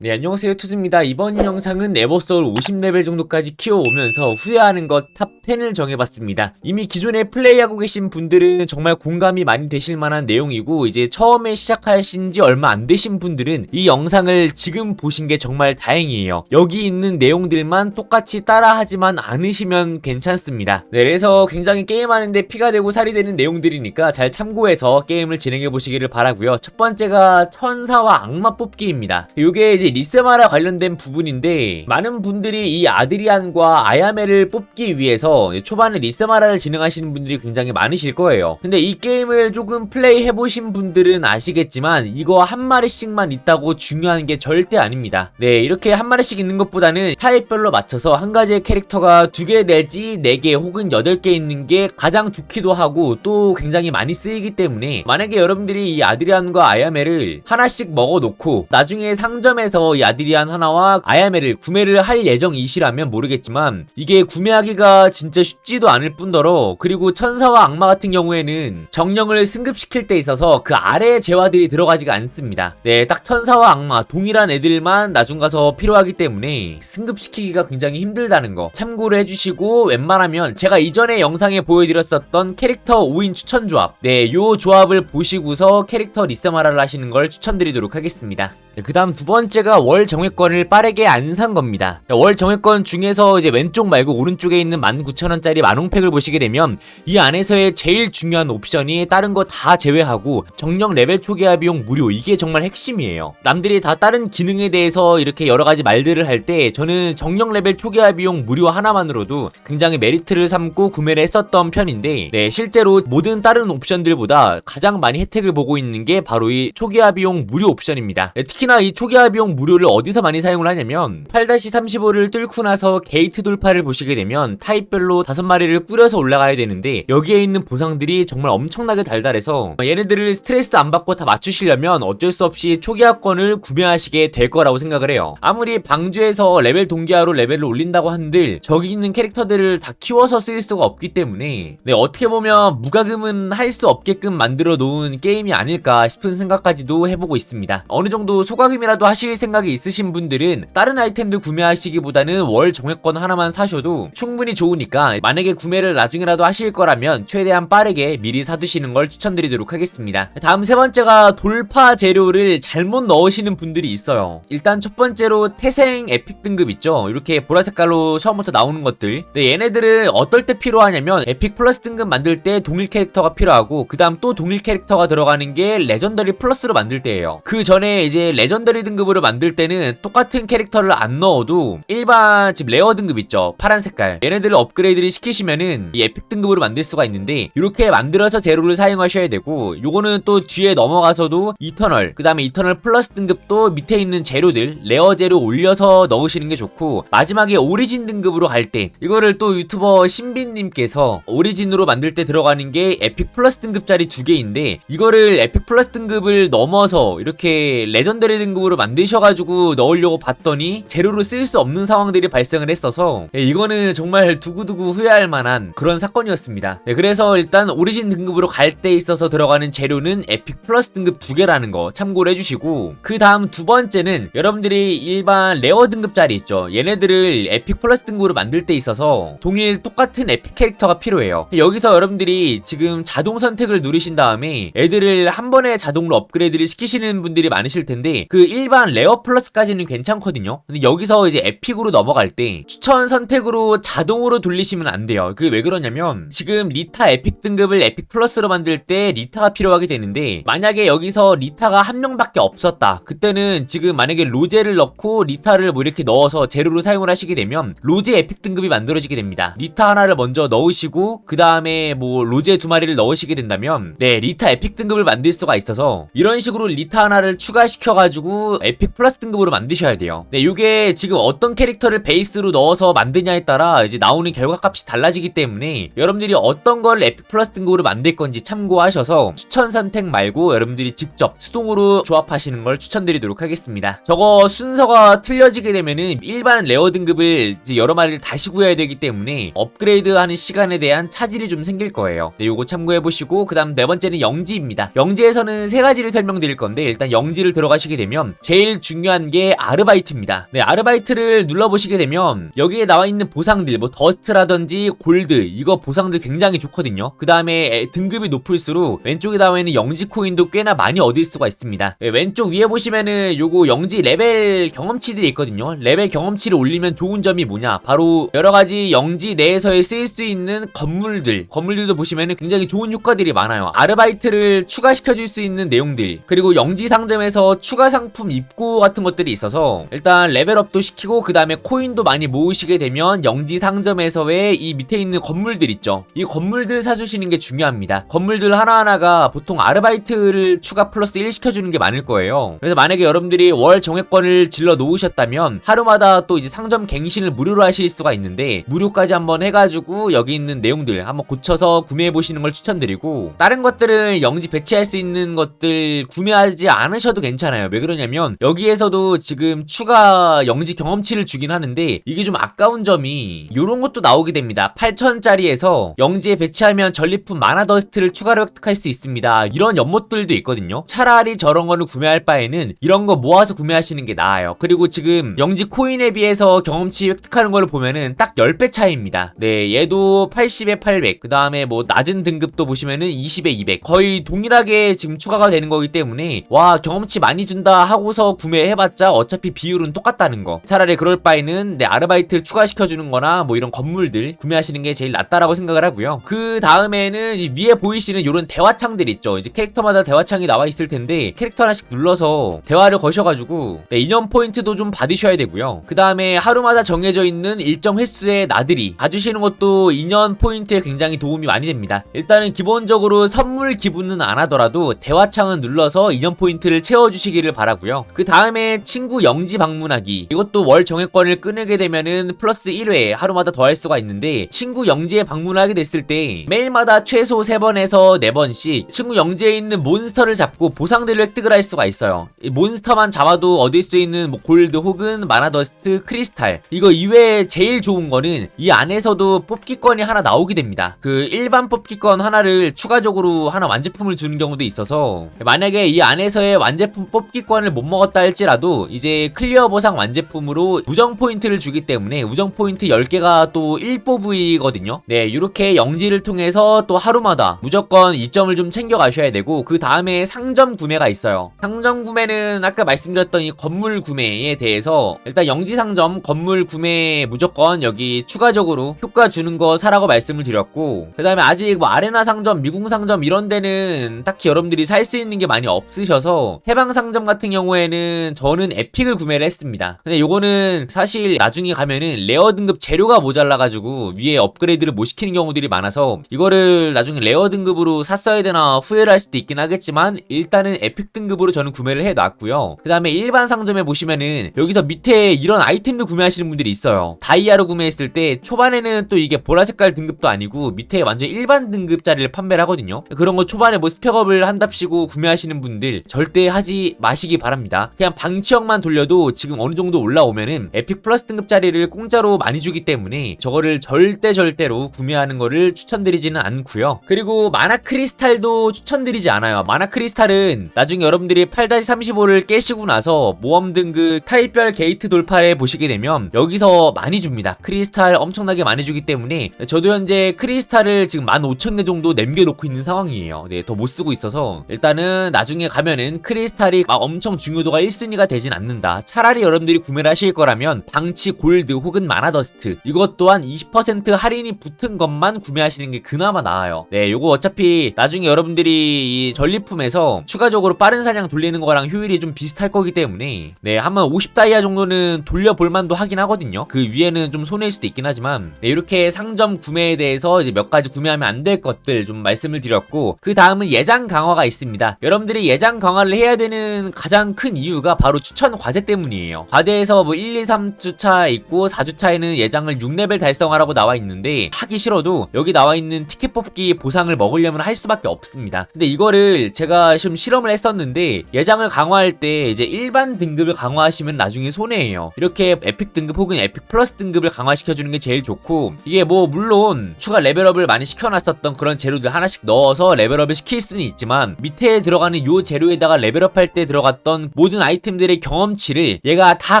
네, 안녕하세요. 투즈입니다. 이번 영상은 에버소울 50레벨 정도까지 키워오면서 후회하는 것 탑 10을 정해봤습니다. 이미 기존에 플레이하고 계신 분들은 정말 공감이 많이 되실 만한 내용이고, 이제 처음에 시작하신 지 얼마 안 되신 분들은 이 영상을 지금 보신 게 정말 다행이에요. 여기 있는 내용들만 똑같이 따라하지만 않으시면 괜찮습니다. 네, 그래서 굉장히 게임하는데 피가 되고 살이 되는 내용들이니까 잘 참고해서 게임을 진행해 보시기를 바라고요. 첫 번째가 천사와 악마 뽑기입니다. 이게 이제 리세마라 관련된 부분인데 많은 분들이 이 아드리안과 아야메를 뽑기 위해서 초반에 리세마라를 진행하시는 분들이 굉장히 많으실 거예요. 근데 이 게임을 조금 플레이 해보신 분들은 아시겠지만 이거 한 마리씩만 있다고 중요한 게 절대 아닙니다. 네, 이렇게 한 마리씩 있는 것보다는 타입별로 맞춰서 한 가지의 캐릭터가 두 개 내지 네 개 혹은 여덟 개 있는 게 가장 좋기도 하고 또 굉장히 많이 쓰이기 때문에 만약에 여러분들이 이 아드리안과 아야메를 하나씩 먹어놓고 나중에 상점에서 이 아드리안 하나와 아야메를 구매를 할 예정이시라면 모르겠지만 이게 구매하기가 진짜 쉽지도 않을 뿐더러 그리고 천사와 악마 같은 경우에는 정령을 승급시킬 때 있어서 그 아래의 재화들이 들어가지가 않습니다. 네, 딱 천사와 악마 동일한 애들만 나중 가서 필요하기 때문에 승급시키기가 굉장히 힘들다는 거 참고를 해주시고 웬만하면 제가 이전에 영상에 보여드렸었던 캐릭터 5인 추천 조합 네, 요 조합을 보시고서 캐릭터 리세마라를 하시는 걸 추천드리도록 하겠습니다. 그 다음 두 번째가 월 정액권을 빠르게 안 산 겁니다. 월 정액권 중에서 이제 왼쪽 말고 오른쪽에 있는 19,000원짜리 만홍팩을 보시게 되면 이 안에서의 제일 중요한 옵션이 다른 거 다 제외하고 정령 레벨 초기화 비용 무료 이게 정말 핵심이에요. 남들이 다 다른 기능에 대해서 이렇게 여러 가지 말들을 할 때 저는 정령 레벨 초기화 비용 무료 하나만으로도 굉장히 메리트를 삼고 구매를 했었던 편인데 네, 실제로 모든 다른 옵션들보다 가장 많이 혜택을 보고 있는 게 바로 이 초기화 비용 무료 옵션입니다. 네, 특히나 이 초기화 비용 무료를 어디서 많이 사용을 하냐면 8-35를 뚫고 나서 게이트 돌파를 보시게 되면 타입별로 5마리를 꾸려서 올라가야 되는데 여기에 있는 보상들이 정말 엄청나게 달달해서 얘네들을 스트레스 안 받고 다 맞추시려면 어쩔 수 없이 초기화권을 구매하시게 될 거라고 생각을 해요. 아무리 방주에서 레벨 동기화로 레벨을 올린다고 한들 저기 있는 캐릭터들을 다 키워서 쓸 수가 없기 때문에 네, 어떻게 보면 무과금은 할 수 없게끔 만들어 놓은 게임이 아닐까 싶은 생각까지도 해보고 있습니다. 어느 정도 소과금이라도 하실 생각 이 있으신 분들은 다른 아이템들 구매하시기보다는 월 정액권 하나만 사셔도 충분히 좋으니까 만약에 구매를 나중에라도 하실 거라면 최대한 빠르게 미리 사두시는 걸 추천드리도록 하겠습니다. 다음 세 번째가 돌파 재료를 잘못 넣으시는 분들이 있어요. 일단 첫 번째로 태생 에픽 등급 있죠. 이렇게 보라 색깔로 처음부터 나오는 것들. 근데 얘네들은 어떨 때 필요하냐면 에픽 플러스 등급 만들 때 동일 캐릭터가 필요하고 그 다음 또 동일 캐릭터가 들어가는 게 레전더리 플러스로 만들 때예요. 그 전에 이제 레전더리 등급으로 만들 때는 똑같은 캐릭터를 안 넣어도 일반 집 레어 등급 있죠. 파란 색깔. 얘네들을 업그레이드를 시키시면은 이 에픽 등급으로 만들 수가 있는데 이렇게 만들어서 재료를 사용하셔야 되고 요거는 또 뒤에 넘어가서도 이터널 그 다음에 이터널 플러스 등급도 밑에 있는 재료들 레어 재료 올려서 넣으시는 게 좋고 마지막에 오리진 등급으로 갈 때 이거를 또 유튜버 신빈님께서 오리진으로 만들 때 들어가는 게 에픽 플러스 등급짜리 두 개인데 이거를 에픽 플러스 등급을 넘어서 이렇게 레전더리 등급으로 만드셔 가지고 넣으려고 봤더니 재료로 쓸 수 없는 상황들이 발생을 했어서 예, 이거는 정말 두고두고 후회할 만한 그런 사건이었습니다. 네, 그래서 일단 오리진 등급으로 갈 때 있어서 들어가는 재료는 에픽 플러스 등급 두 개라는 거 참고를 해주시고 그 다음 두 번째는 여러분들이 일반 레어 등급짜리 있죠. 얘네들을 에픽 플러스 등급으로 만들 때 있어서 동일 똑같은 에픽 캐릭터가 필요해요. 여기서 여러분들이 지금 자동 선택을 누르신 다음에 애들을 한 번에 자동으로 업그레이드를 시키시는 분들이 많으실 텐데 그 일반 레어 플러스까지는 괜찮거든요. 근데 여기서 이제 에픽으로 넘어갈 때 추천 선택으로 자동으로 돌리시면 안 돼요. 그게 왜 그러냐면 지금 리타 에픽 등급을 에픽 플러스로 만들 때 리타가 필요하게 되는데 만약에 여기서 리타가 한 명밖에 없었다. 그때는 지금 만약에 로제를 넣고 리타를 뭐 이렇게 넣어서 재료로 사용을 하시게 되면 로제 에픽 등급이 만들어지게 됩니다. 리타 하나를 먼저 넣으시고 그 다음에 뭐 로제 두 마리를 넣으시게 된다면 네 리타 에픽 등급을 만들 수가 있어서 이런 식으로 리타 하나를 추가시켜가지고 에픽 플러스 등급으로 만드셔야 돼요. 네 요게 지금 어떤 캐릭터를 베이스로 넣어서 만드냐에 따라 이제 나오는 결과값이 달라지기 때문에 여러분들이 어떤 걸 에픽 플러스 등급으로 만들 건지 참고하셔서 추천 선택 말고 여러분들이 직접 수동으로 조합하시는 걸 추천드리도록 하겠습니다. 저거 순서가 틀려지게 되면은 일반 레어 등급을 이제 여러 마리를 다시 구해야 되기 때문에 업그레이드 하는 시간에 대한 차질이 좀 생길 거예요. 네, 요거 참고해 보시고 그 다음 네 번째는 영지입니다. 영지에서는 세 가지를 설명드릴 건데 일단 영지를 들어가시게 되면 제일 중요한 게 아르바이트입니다. 네, 아르바이트를 눌러보시게 되면 여기에 나와 있는 보상들, 뭐 더스트라든지 골드 이거 보상들 굉장히 좋거든요. 그 다음에 등급이 높을수록 왼쪽에 나와 있는 영지 코인도 꽤나 많이 얻을 수가 있습니다. 네, 왼쪽 위에 보시면은 요거 영지 레벨 경험치들이 있거든요. 레벨 경험치를 올리면 좋은 점이 뭐냐? 바로 여러 가지 영지 내에서의 쓰일 수 있는 건물들, 건물들도 보시면은 굉장히 좋은 효과들이 많아요. 아르바이트를 추가시켜줄 수 있는 내용들, 그리고 영지 상점에서 추가 상품 입고 같은 것들이 있어서 일단 레벨업도 시키고 그 다음에 코인도 많이 모으시게 되면 영지 상점에서의 이 밑에 있는 건물들 있죠. 이 건물들 사주시는 게 중요합니다. 건물들 하나하나가 보통 아르바이트를 추가 플러스 1 시켜주는 게 많을 거예요. 그래서 만약에 여러분들이 월 정액권을 질러 놓으셨다면 하루마다 또 이제 상점 갱신을 무료로 하실 수가 있는데 무료까지 한번 해가지고 여기 있는 내용들 한번 고쳐서 구매해 보시는 걸 추천드리고 다른 것들은 영지 배치할 수 있는 것들 구매하지 않으셔도 괜찮아요. 왜 그러냐면 여기에서도 지금 추가 영지 경험치를 주긴 하는데 이게 좀 아까운 점이 이런 것도 나오게 됩니다. 8천짜리에서 영지에 배치하면 전리품 마나 더스트를 추가로 획득할 수 있습니다. 이런 연못들도 있거든요. 차라리 저런 거를 구매할 바에는 이런 거 모아서 구매하시는 게 나아요. 그리고 지금 영지 코인에 비해서 경험치 획득하는 걸 보면은 딱 10배 차이입니다. 네, 얘도 80에 800. 그 다음에 뭐 낮은 등급도 보시면은 20에 200. 거의 동일하게 지금 추가가 되는 거기 때문에 와, 경험치 많이 준다 하고서 구매 해봤자 어차피 비율은 똑같다는 거. 차라리 그럴 바에는 내 아르바이트를 추가시켜주는 거나 뭐 이런 건물들 구매하시는 게 제일 낫다라고 생각을 하고요. 그 다음에는 위에 보이시는 이런 대화창들 있죠. 이제 캐릭터마다 대화창이 나와 있을 텐데 캐릭터 하나씩 눌러서 대화를 거셔가지고 네, 인연 포인트도 좀 받으셔야 되고요. 그 다음에 하루마다 정해져 있는 일정 횟수의 나들이 봐주시는 것도 인연 포인트에 굉장히 도움이 많이 됩니다. 일단은 기본적으로 선물 기부는 안 하더라도 대화창은 눌러서 인연 포인트를 채워주시기를 바라고요. 그 다음 에 친구 영지 방문하기 이것도 월 정액권을 끊게 되면은 플러스 1회 하루마다 더할 수가 있는데 친구 영지에 방문하게 됐을 때 매일마다 최소 3번에서 4번씩 친구 영지에 있는 몬스터를 잡고 보상들을 획득을 할 수가 있어요. 이 몬스터만 잡아도 얻을 수 있는 뭐 골드 혹은 마나더스트, 크리스탈 이거 이외에 제일 좋은 거는 이 안에서도 뽑기권이 하나 나오게 됩니다. 그 일반 뽑기권 하나를 추가적으로 하나 완제품을 주는 경우도 있어서 만약에 이 안에서의 완제품 뽑기권을 못 먹었다 할지라도 이제 클리어 보상 완제품으로 우정 포인트를 주기 때문에 우정 포인트 10개가 또 1뽑이거든요. 네, 이렇게 영지를 통해서 또 하루마다 무조건 2점을 좀 챙겨 가셔야 되고 그 다음에 상점 구매가 있어요. 상점 구매는 아까 말씀드렸던 이 건물 구매에 대해서 일단 영지 상점 건물 구매 무조건 여기 추가적으로 효과 주는 거 사라고 말씀을 드렸고 그 다음에 아직 뭐 아레나 상점, 미궁 상점 이런 데는 딱히 여러분들이 살 수 있는 게 많이 없으셔서 해방 상점 같은 경우에는 저는 에픽을 구매를 했습니다. 근데 요거는 사실 나중에 가면은 레어 등급 재료가 모자라가지고 위에 업그레이드를 못 시키는 경우들이 많아서 이거를 나중에 레어 등급으로 샀어야 되나 후회를 할 수도 있긴 하겠지만 일단은 에픽 등급으로 저는 구매를 해놨고요. 그 다음에 일반 상점에 보시면은 여기서 밑에 이런 아이템도 구매하시는 분들이 있어요. 다이아로 구매했을 때 초반에는 또 이게 보라 색깔 등급도 아니고 밑에 완전 일반 등급짜리를 판매를 하거든요. 그런 거 초반에 뭐 스펙업을 한답시고 구매하시는 분들 절대 하지 마시기 바랍니다. 그냥 방치형만 돌려도 지금 어느 정도 올라오면은 에픽 플러스 등급짜리를 공짜로 많이 주기 때문에 저거를 절대 절대로 구매하는 거를 추천드리지는 않고요. 그리고 마나 크리스탈도 추천드리지 않아요. 마나 크리스탈은 나중에 여러분들이 8-35를 깨시고 나서 모험 등급 타입별 게이트 돌파에 보시게 되면 여기서 많이 줍니다. 크리스탈 엄청나게 많이 주기 때문에 저도 현재 크리스탈을 지금 15,000개 정도 남겨놓고 있는 상황이에요. 네, 더 못 쓰고 있어서 일단은 나중에 가면은 크리스탈이 막 엄청 중요도가 1 순위가 되진 않는다. 차라리 여러분들이 구매를 하실 거라면 방치 골드 혹은 마나더스트 이것 또한 20% 할인이 붙은 것만 구매하시는 게 그나마 나아요. 네, 요거 어차피 나중에 여러분들이 이 전리품에서 추가적으로 빠른 사냥 돌리는 거랑 효율이 좀 비슷할 거기 때문에 네, 한 번 50다이아 정도는 돌려볼 만도 하긴 하거든요. 그 위에는 좀 손해일 수도 있긴 하지만 네, 이렇게 상점 구매에 대해서 이제 몇 가지 구매하면 안 될 것들 좀 말씀을 드렸고 그 다음은 예장 강화가 있습니다. 여러분들이 예장 강화를 해야 되는 가장 큰 이유가 바로 추천 과제 때문이에요. 과제에서 뭐 1, 2, 3주차 있고 4주차에는 예장을 6레벨 달성하라고 나와 있는데 하기 싫어도 여기 나와 있는 티켓 뽑기 보상을 먹으려면 할 수밖에 없습니다. 근데 이거를 제가 좀 실험을 했었는데 예장을 강화할 때 이제 일반 등급을 강화하시면 나중에 손해예요. 이렇게 에픽 등급 혹은 에픽 플러스 등급을 강화시켜주는 게 제일 좋고 이게 뭐 물론 추가 레벨업을 많이 시켜놨었던 그런 재료들 하나씩 넣어서 레벨업을 시킬 수는 있지만 밑에 들어가는 요 재료에다가 레벨업할 때 들어갔던 모든 아이 템들의 경험치를 얘가 다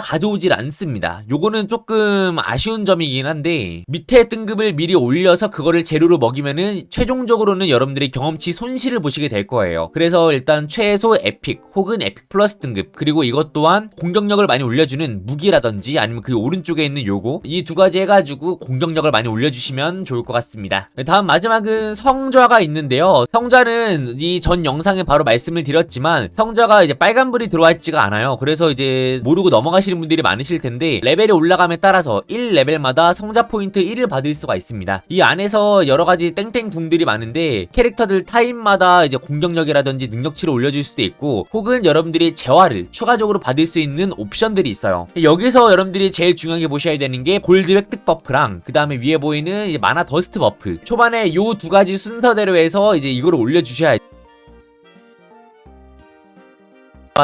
가져오질 않습니다. 요거는 조금 아쉬운 점이긴 한데 밑에 등급을 미리 올려서 그거를 재료로 먹이면은 최종적으로는 여러분들이 경험치 손실을 보시게 될 거예요. 그래서 일단 최소 에픽 혹은 에픽 플러스 등급 그리고 이것 또한 공격력을 많이 올려주는 무기라든지 아니면 그 오른쪽에 있는 요거 이 두 가지 해가지고 공격력을 많이 올려주시면 좋을 것 같습니다. 네, 다음 마지막은 성좌가 있는데요. 성좌는 이 전 영상에 바로 말씀을 드렸지만 성좌가 이제 빨간불이 않 아요. 그래서 이제 모르고 넘어가시는 분들이 많으실 텐데 레벨이 올라감에 따라서 1레벨마다 성좌 포인트 1을 받을 수가 있습니다. 이 안에서 여러 가지 땡땡 궁들이 많은데 캐릭터들 타입마다 이제 공격력이라든지 능력치를 올려줄 수도 있고 혹은 여러분들이 재화를 추가적으로 받을 수 있는 옵션들이 있어요. 여기서 여러분들이 제일 중요하게 보셔야 되는 게 골드 획득 버프랑 그 다음에 위에 보이는 이제 마나 더스트 버프. 초반에 요 두 가지 순서대로 해서 이제 이거를 올려주셔야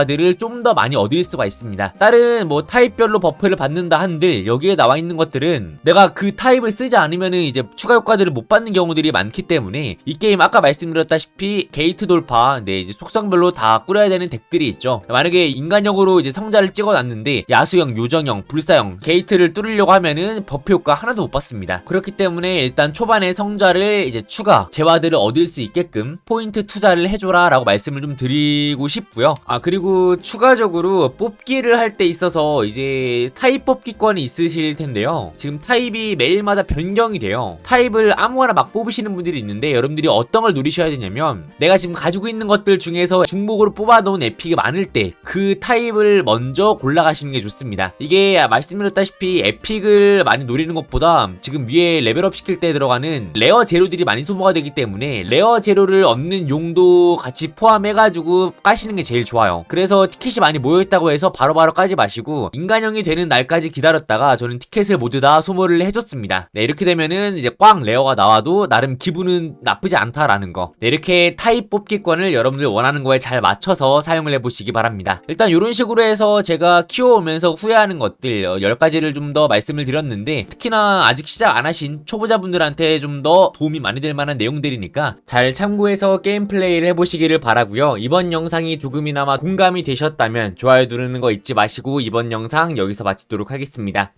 들을 좀 더 많이 얻을 수가 있습니다. 다른 뭐 타입별로 버프를 받는다 한들 여기에 나와 있는 것들은 내가 그 타입을 쓰지 않으면은 이제 추가 효과들을 못 받는 경우들이 많기 때문에 이 게임 아까 말씀드렸다시피 게이트 돌파 네 이제 속성별로 다 꾸려야 되는 덱들이 있죠. 만약에 인간형으로 이제 성자를 찍어놨는데 야수형, 요정형, 불사형 게이트를 뚫으려고 하면은 버프 효과 하나도 못 받습니다. 그렇기 때문에 일단 초반에 성자를 이제 추가 재화들을 얻을 수 있게끔 포인트 투자를 해줘라라고 말씀을 좀 드리고 싶고요. 아 그리고 추가적으로 뽑기를 할 때 있어서 이제 타입 뽑기권이 있으실 텐데요. 지금 타입이 매일마다 변경이 돼요. 타입을 아무거나 막 뽑으시는 분들이 있는데 여러분들이 어떤 걸 누리셔야 되냐면 내가 지금 가지고 있는 것들 중에서 중복으로 뽑아놓은 에픽이 많을 때 그 타입을 먼저 골라가시는 게 좋습니다. 이게 말씀드렸다시피 에픽을 많이 노리는 것보다 지금 위에 레벨업 시킬 때 들어가는 레어 재료들이 많이 소모가 되기 때문에 레어 재료를 얻는 용도 같이 포함해가지고 까시는 게 제일 좋아요. 그래서 티켓이 많이 모여있다고 해서 바로바로 까지 마시고 인간형이 되는 날까지 기다렸다가 저는 티켓을 모두 다 소모를 해줬습니다. 네, 이렇게 되면은 이제 꽝 레어가 나와도 나름 기분은 나쁘지 않다라는 거. 네, 이렇게 타입 뽑기권을 여러분들 원하는 거에 잘 맞춰서 사용을 해보시기 바랍니다. 일단 이런 식으로 해서 제가 키워오면서 후회하는 것들 어, 10가지를 좀 더 말씀을 드렸는데 특히나 아직 시작 안 하신 초보자분들한테 좀 더 도움이 많이 될 만한 내용들이니까 잘 참고해서 게임 플레이를 해보시기를 바라고요. 이번 영상이 조금이나마 공감 이 되셨다면 좋아요 누르는 거 잊지 마시고 이번 영상 여기서 마치도록 하겠습니다.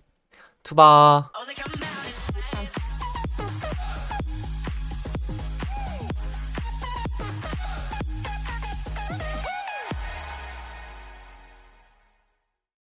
투바.